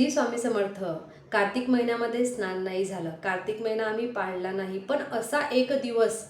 श्री स्वामी समर्थ? कार्तिक महिन्यामध्ये स्नान नाही झालं. कार्तिक महिना आम्ही पाळला नाही. पण असा एक दिवस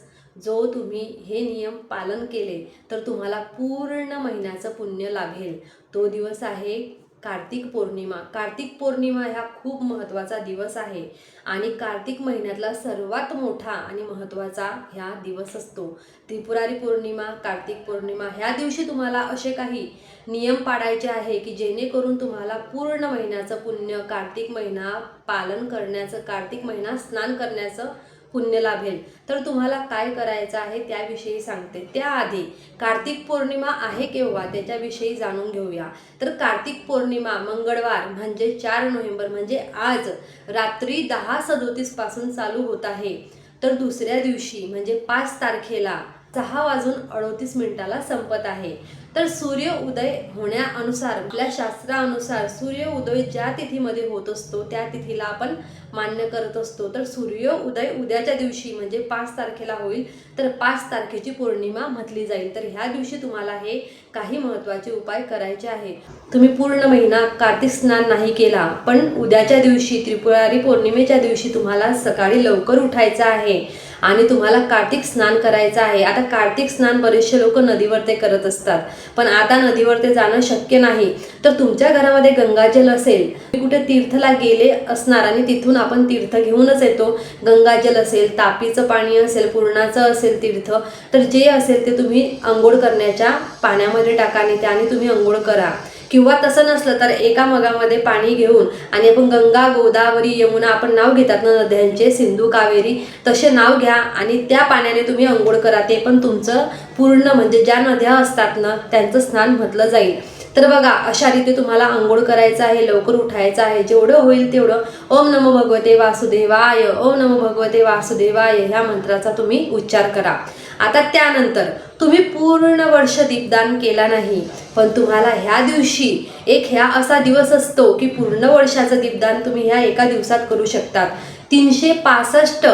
जो तुम्ही हे नियम पालन केले तर तुम्हाला पूर्ण महिन्याचं पुण्य लाभेल. तो दिवस आहे कार्तिक पौर्णिमा. कार्तिक पौर्णिमा ह्या खूप महत्त्वाचा दिवस आहे आणि कार्तिक महिन्यातला सर्वात मोठा आणि महत्त्वाचा ह्या दिवस असतो. त्रिपुरारी पौर्णिमा कार्तिक पौर्णिमा ह्या दिवशी तुम्हाला असे काही नियम पाडायचे आहे की जेणेकरून तुम्हाला पूर्ण महिन्याचं पुण्य कार्तिक महिना पालन करण्याचं कार्तिक महिना स्नान करण्याचं पुण्य लाभेल. तर तुम्हाला काय करायचं आहे त्याविषयी सांगते. त्याआधी कार्तिक पौर्णिमा आहे केव्हा? त्याच्याविषयी जाणून घेऊया. तर कार्तिक पौर्णिमा मंगळवार म्हणजे चार नोव्हेंबर म्हणजे आज रात्री दहा सदोतीसपासून चालू होत आहे. तर दुसऱ्या दिवशी म्हणजे पाच तारखेला सहा वाजून अडोतीस मिनिटाला संपत आहे. तर सूर्य उदय होण्यानुसार आपल्या शास्त्रानुसार सूर्य उदय ज्या तिथीमध्ये होत असतो त्या तिथीला आपण मान्य करत असतो. तर सूर्य उदय उद्याच्या दिवशी म्हणजे पाच तारखेला होईल. तर पाच तारखेची पौर्णिमा म्हटली जाईल. तर ह्या दिवशी तुम्हाला हे काही महत्त्वाचे उपाय करायचे आहे तुम्ही पूर्ण महिना कार्तिक स्नान नाही केला पण उद्याच्या दिवशी त्रिपुरारी पौर्णिमेच्या दिवशी तुम्हाला सकाळी लवकर उठायचं आहे आणि तुम्हाला कार्तिक स्नान करायचं आहे. आता कार्तिक स्नान बरेचसे लोक नदीवर ते करत असतात. पण आता नदीवर ते जाणं शक्य नाही. तर तुमच्या घरामध्ये गंगाजल असेल कुठे तीर्थला गेले असणार आणि तिथून आपण तीर्थ घेऊनच येतो. गंगाजल असेल तापीचं पाणी असेल पूर्णाचं असेल तीर्थ तर जे असेल ते तुम्ही आंघोळ करण्याच्या पाण्यामध्ये टाका आणि त्याने तुम्ही आंघोळ करा. किंवा तसं नसलं तर एका मगामध्ये पाणी घेऊन आणि आपण गंगा गोदावरी यमुना आपण नाव घेतात ना नद्यांचे सिंधू कावेरी तसे नाव घ्या आणि त्या पाण्याने तुम्ही अंघोळ करा. ते पण तुमचं पूर्ण म्हणजे ज्या नद्या असतात ना त्यांचं स्नान म्हटलं जाईल. तर बघा अशा रीती तुम्हाला आंघोळ करायचं आहे लवकर उठायचं आहे. जेवढं होईल तेवढं ओम नमो भगवते वासुदेवाय ओम नमो भगवते वासुदेवाय ह्या मंत्राचा तुम्ही उच्चार करा. आता त्यानंतर तुम्ही पूर्ण वर्ष दीपदान केला नाही पण तुम्हाला ह्या दिवशी एक ह्या असा दिवस असतो की पूर्ण वर्षाचं दीपदान तुम्ही ह्या एका दिवसात करू शकतात. तीनशे पासष्ट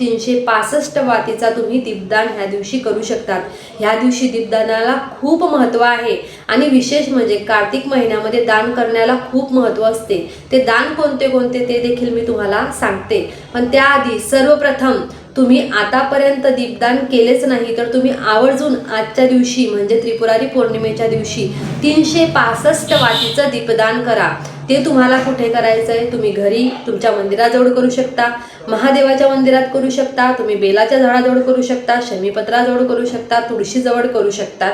तीनशे पासष्ट वातीचा तुम्ही दीपदान ह्या दिवशी करू शकतात. ह्या दिवशी दीपदानाला खूप महत्त्व आहे आणि विशेष म्हणजे कार्तिक महिन्यामध्ये दान करण्याला खूप महत्त्व असते. ते दान कोणते कोणते ते देखील मी तुम्हाला सांगते. पण त्याआधी सर्वप्रथम तुम्ही आतापर्यंत दीपदान केलेच नाही तर तुम्ही आवर्जून आजच्या दिवशी म्हणजे त्रिपुरारी पौर्णिमेच्या दिवशी तीनशे पासष्ट वातीचं दीपदान करा. ते तुम्हाला कुठे करायचं आहे तुम्ही घरी तुमच्या मंदिराजवळ करू शकता महादेवाच्या मंदिरात करू शकता तुम्ही बेलाच्या झाडाजवळ करू शकता शमीपत्राजवळ करू शकता तुळशीजवळ करू शकता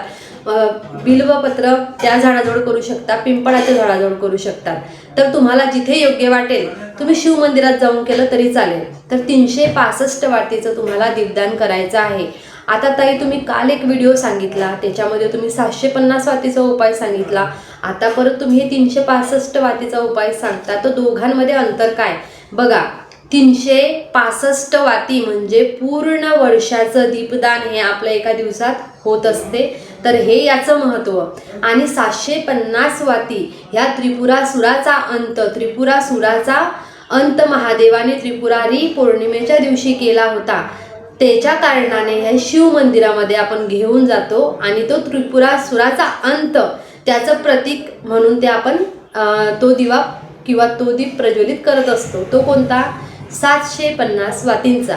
बिल्वपत्र त्या झाडाजवळ करू शकता पिंपळाच्या झाडाजवळ करू शकता. तर तुम्हाला जिथे योग्य वाटेल तुम्ही शिव मंदिरात जाऊन केलं तरी चालेल. तर तीनशे पासष्ट वाटीचं तुम्हाला दीपदान करायचं आहे. आता ताई तुम्ही काल एक व्हिडिओ सांगितला त्याच्यामध्ये तुम्ही सातशे पन्नास वातीचा उपाय सांगितला. आता परत तुम्ही हे तीनशे पासष्ट वातीचा उपाय सांगता तर दोघांमध्ये अंतर काय? बघा तीनशे पासष्ट वाती म्हणजे पूर्ण वर्षाचं दीपदान हे आपल्या एका दिवसात होत असते. तर हे याचं महत्त्व आणि सातशे पन्नास वाती ह्या त्रिपुरासुराचा अंत त्रिपुरासुराचा अंत महादेवाने त्रिपुरारी पौर्णिमेच्या दिवशी केला होता. त्याच्या कारणाने ह्या शिव मंदिरामध्ये आपण घेऊन जातो आणि तो त्रिपुरासुराचा अंत त्याचं प्रतीक म्हणून ते आपण तो दिवा किंवा तो दीप प्रज्वलित करत असतो. तो कोणता? सातशे पन्नास वातींचा.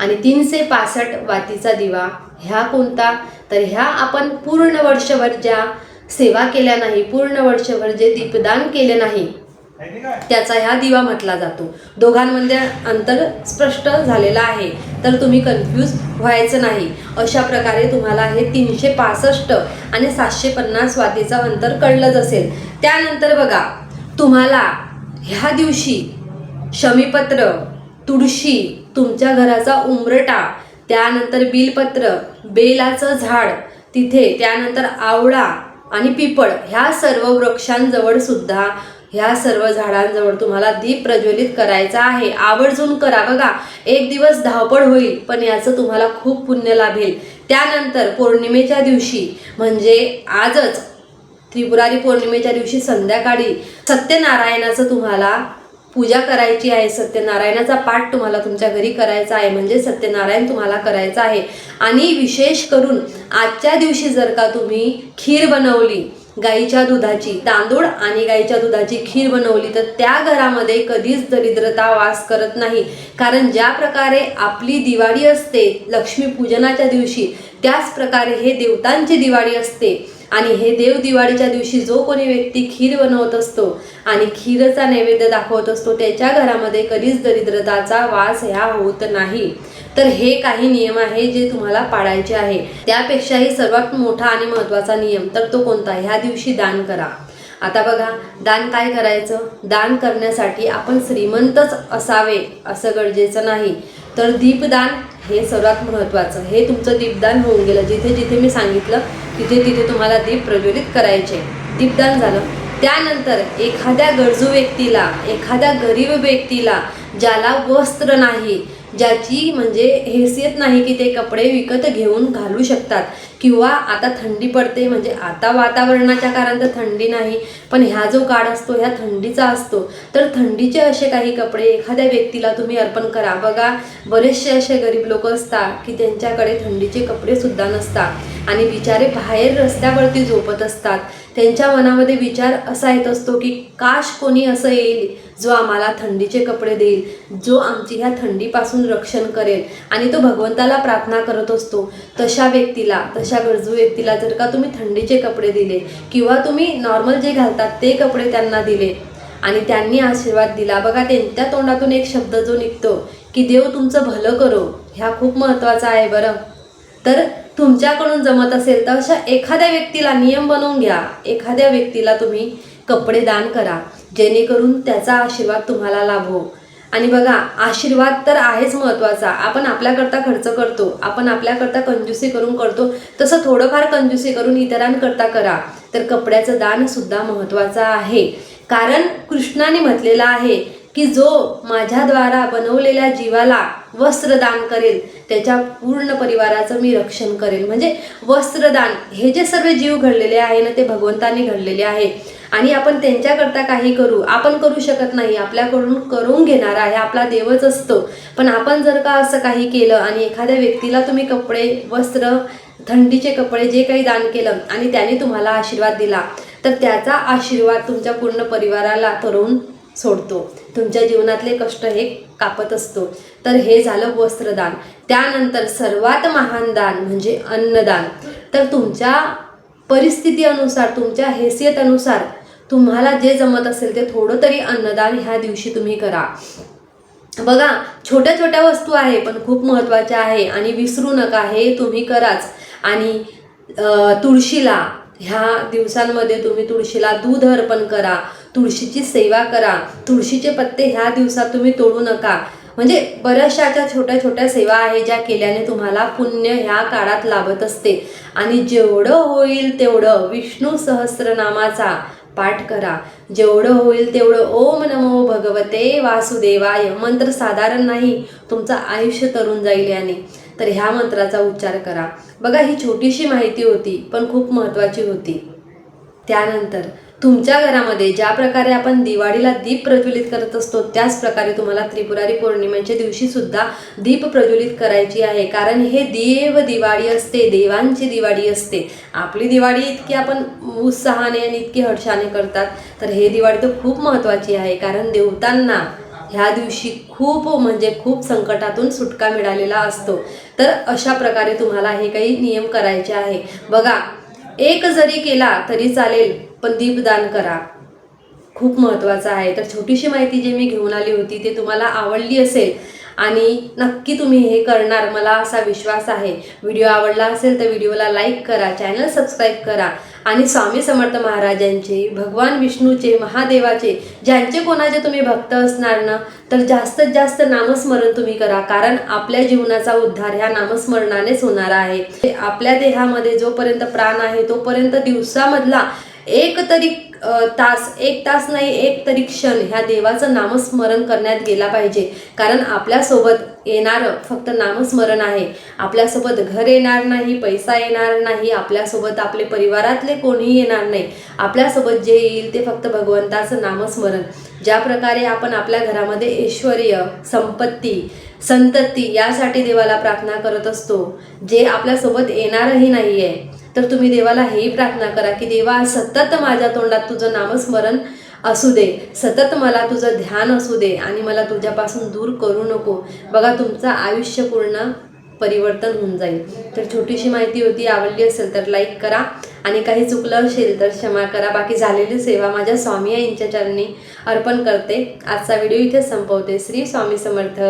आणि तीनशे पासष्ट वातीचा दिवा ह्या कोणता? तर ह्या आपण पूर्ण वर्षभर ज्या सेवा केल्या नाही पूर्ण वर्षभर जे दीपदान केले नाही त्याचा ह्या दिवा म्हटला जातो. दोघांमध्ये अंतर स्पष्ट झालेलं आहे. तर तुम्ही कन्फ्यूज व्हायचं नाही. अशा प्रकारे तुम्हाला हे तीनशे पासष्ट आणि सातशे पन्नास वातीचं अंतर कळलंच असेल. त्यानंतर बघा तुम्हाला ह्या दिवशी शमीपत्र तुळशी तुमच्या घराचा उंबरटा त्यानंतर बिलपत्र बेलाचं झाड तिथे त्यानंतर आवळा आणि पिपळ ह्या सर्व वृक्षांजवळ सुद्धा ह्या सर्व झाडांजवळ तुम्हाला दीप प्रज्वलित करायचा आहे. आवर्जून करा. बघा एक दिवस धावपळ होईल पण याचं तुम्हाला खूप पुण्य लाभेल. त्यानंतर पौर्णिमेच्या दिवशी म्हणजे आजच त्रिपुरारी पौर्णिमेच्या दिवशी संध्याकाळी सत्यनारायणाचं तुम्हाला पूजा करायची आहे. सत्यनारायणाचा पाठ तुम्हाला तुमच्या घरी करायचा आहे म्हणजे सत्यनारायण तुम्हाला करायचं आहे. आणि विशेष करून आजच्या दिवशी जर का तुम्ही खीर बनवली गाईच्या दुधाची तांदूळ आणि गाईच्या दुधाची खीर बनवली तर त्या घरामध्ये कधीच दरिद्रता वास करत नाही. कारण ज्या प्रकारे आपली दिवाळी असते लक्ष्मीपूजनाच्या दिवशी त्याच प्रकारे हे देवतांची दिवाळी असते. आणि हे देव दिवाळीच्या दिवशी जो कोणी व्यक्ती खीर बनवत असतो आणि खीरचा नैवेद्य दाखवत असतो त्याच्या घरामध्ये कधीच दरिद्रताचा वास ह्या होत नाही. तर हे काही नियम आहे जे तुम्हाला पाळायचे आहे. त्यापेक्षाही सर्वात मोठा आणि महत्त्वाचा नियम तर तो कोणता? ह्या दिवशी दान करा. आता बघा दान काय करायचं? दान करण्यासाठी आपण श्रीमंतच असावे असं गरजेचं नाही. तर दीपदान हे सर्वात महत्त्वाचं. हे तुमचं दीपदान होऊन गेलं. जिथे जिथे मी सांगितलं तिथे तिथे तुम्हाला दीप प्रज्वलित करायचे. दीपदान झालं. त्यानंतर एखाद्या गरजू व्यक्तीला एखाद्या गरीब व्यक्तीला ज्याला वस्त्र नाही ज्याची म्हणजे हैसियत नाही की ते कपडे विकत घेऊन घालू शकतात. किंवा आता थंडी पडते म्हणजे आता वातावरणाच्या कारण तर थंडी नाही पण ह्या जो काळ असतो ह्या थंडीचा असतो. तर थंडीचे असे काही कपडे एखाद्या व्यक्तीला तुम्ही अर्पण करा. बघा बरेचसे असे गरीब लोक असतात की त्यांच्याकडे थंडीचे कपडे सुद्धा नसतात आणि बिचारे बाहेर रस्त्यावरती झोपत असतात. त्यांच्या मनामध्ये विचार असा येत असतो की काश कोणी असं येईल जो आम्हाला थंडीचे कपडे देईल जो आमची ह्या थंडीपासून रक्षण करेल आणि तो भगवंताला प्रार्थना करत असतो तशा व्यक्तीला तशा गरजू व्यक्तीला जर का तुम्ही थंडीचे कपडे दिले किंवा तुम्ही नॉर्मल जे घालतात ते कपडे त्यांना दिले आणि त्यांनी आशीर्वाद दिला. बघा त्यांच्या तोंडातून एक शब्द जो निघतो की देव तुमचं भलं करो ह्या खूप महत्त्वाचा आहे बरं. तर तुमच्याकडून जमत असेल तर अशा एखाद्या व्यक्तीला नियम बनवून घ्या. एखाद्या व्यक्तीला तुम्ही कपडे दान करा. जेणेकरून त्याचा आशीर्वाद तुम्हाला लाभो. आणि बघा आशीर्वाद तर आहेच महत्त्वाचा. आपण आपल्याकरता खर्च करतो आपण आपल्याकरता कंजूसी करून करतो तसं थोडंफार कंजूसी करून इतरांकरता करा. तर कपड्याचं दानसुद्धा महत्त्वाचं आहे. कारण कृष्णाने म्हटलेलं आहे की जो माझ्याद्वारा बनवलेल्या जीवाला वस्त्रदान करेल त्याच्या पूर्ण परिवाराचं मी रक्षण करेल. म्हणजे वस्त्रदान हे जे सर्व जीव घडलेले आहे ना ते भगवंताने घडलेले आहे. आणि आपण त्यांच्याकरता काही करू आपण करू शकत नाही आपल्याकडून करून घेणारा आहे आपला देवच असतो. पण आपण जर का असं काही केलं आणि एखाद्या व्यक्तीला तुम्ही कपडे वस्त्र थंडीचे कपडे जे काही दान केलं आणि त्याने तुम्हाला आशीर्वाद दिला तर त्याचा आशीर्वाद तुमच्या पूर्ण परिवाराला तरुण सोडतो. तुमच्या जीवनातले कष्ट हे कापत असतो. तर हे झालं वस्त्रदान. त्यानंतर सर्वात महान दान म्हणजे अन्नदान. तर तुमच्या परिस्थिती अनुसार तुमच्या हैसियतनुसार तुम्हाला जे जमत असेल ते थोडं तरी अन्नदान ह्या दिवशी तुम्ही करा. बघा छोट्या छोट्या वस्तू आहे पण खूप महत्त्वाच्या आहे आणि विसरू नका हे तुम्ही कराच. आणि तुळशीला ह्या दिवसांमध्ये तुम्ही तुळशीला दूध अर्पण करा तुळशीची सेवा करा तुळशीचे पत्ते ह्या दिवसात तुम्ही तोडू नका. म्हणजे बऱ्याचशा ज्या छोट्या छोट्या सेवा आहे ज्या केल्याने तुम्हाला पुण्य ह्या काळात लाभत असते. आणि जेवढं होईल तेवढं विष्णू सहस्रनामाचा पाठ करा. जेवढं होईल तेवढं ओम नमो भगवते वासुदेवाय. मंत्र साधारण नाही तुमचं आयुष्य तरून जाईल याने. तर ह्या मंत्राचा उच्चार करा. बघा ही छोटीशी माहिती होती पण खूप महत्त्वाची होती. त्यानंतर तुमच्या घरामध्ये ज्या प्रकारे आपण दिवाळीला दीप प्रज्वलित करत असतो त्याच प्रकारे तुम्हाला त्रिपुरारी पौर्णिमेच्या दिवशी सुद्धा दीप प्रज्वलित करायची आहे. कारण हे देव दिवाळी असते देवांची दिवाळी असते. आपली दिवाळी इतकी आपण उत्साहाने आणि इतकी हर्षाने करतात तर हे दिवाळी तर खूप महत्त्वाची आहे. कारण देवतांना ह्या दिवशी खूप म्हणजे खूप संकटातून सुटका मिळालेला असतो. तर अशा प्रकारे तुम्हाला हे काही नियम करायचे आहे. बघा एक जरी केला तरी चालेल पण दीपदान करा. खूप महत्त्वाचं आहे. तर छोटीशी माहिती जी मी घेऊन आली होती ते तुम्हाला आवडली असेल आणि नक्की तुम्ही हे करणार मला असा विश्वास आहे. व्हिडिओ आवडला असेल तर व्हिडिओला लाईक करा चॅनल सबस्क्राईब करा आणि स्वामी समर्थ महाराजांचे भगवान विष्णूचे महादेवाचे ज्यांचे कोणाचे तुम्ही भक्त असणार ना तर जास्तीत जास्त नामस्मरण तुम्ही करा. कारण आपल्या जीवनाचा उद्धार ह्या नामस्मरणानेच होणार आहे. आपल्या देहामध्ये जोपर्यंत प्राण आहे तोपर्यंत दिवसामधला एक तरी तास एक तास नाही एक तरी क्षण ह्या देवाचं नामस्मरण करण्यात गेला पाहिजे. कारण आपल्यासोबत येणारं फक्त नामस्मरण आहे. आपल्यासोबत घर येणार नाही पैसा येणार नाही आपल्यासोबत आपले परिवारातले कोणीही येणार नाही. आपल्यासोबत जे येईल ते फक्त भगवंताचं नामस्मरण. ज्या प्रकारे आपण आपल्या घरामध्ये ऐश्वर्य संपत्ती संतती यासाठी देवाला प्रार्थना करत असतो जे आपल्यासोबत येणारही नाही आहे तर तुम्ही देवाला हेही प्रार्थना करा की देवा सतत माझ्या तोंडात तुझं नामस्मरण असू दे. सतत मला तुझं ध्यान असू दे आणि मला तुझ्यापासून दूर करू नको. बघा तुमचं आयुष्य पूर्ण परिवर्तन होऊन जाईल. तर छोटीशी माहिती होती आवडली असेल तर लाईक करा आणि काही चुकलं असेल तर क्षमा करा. बाकी झालेली सेवा माझ्या स्वामी यांच्या चरणी अर्पण करते. आजचा व्हिडिओ इथे संपवते. श्री स्वामी समर्थ.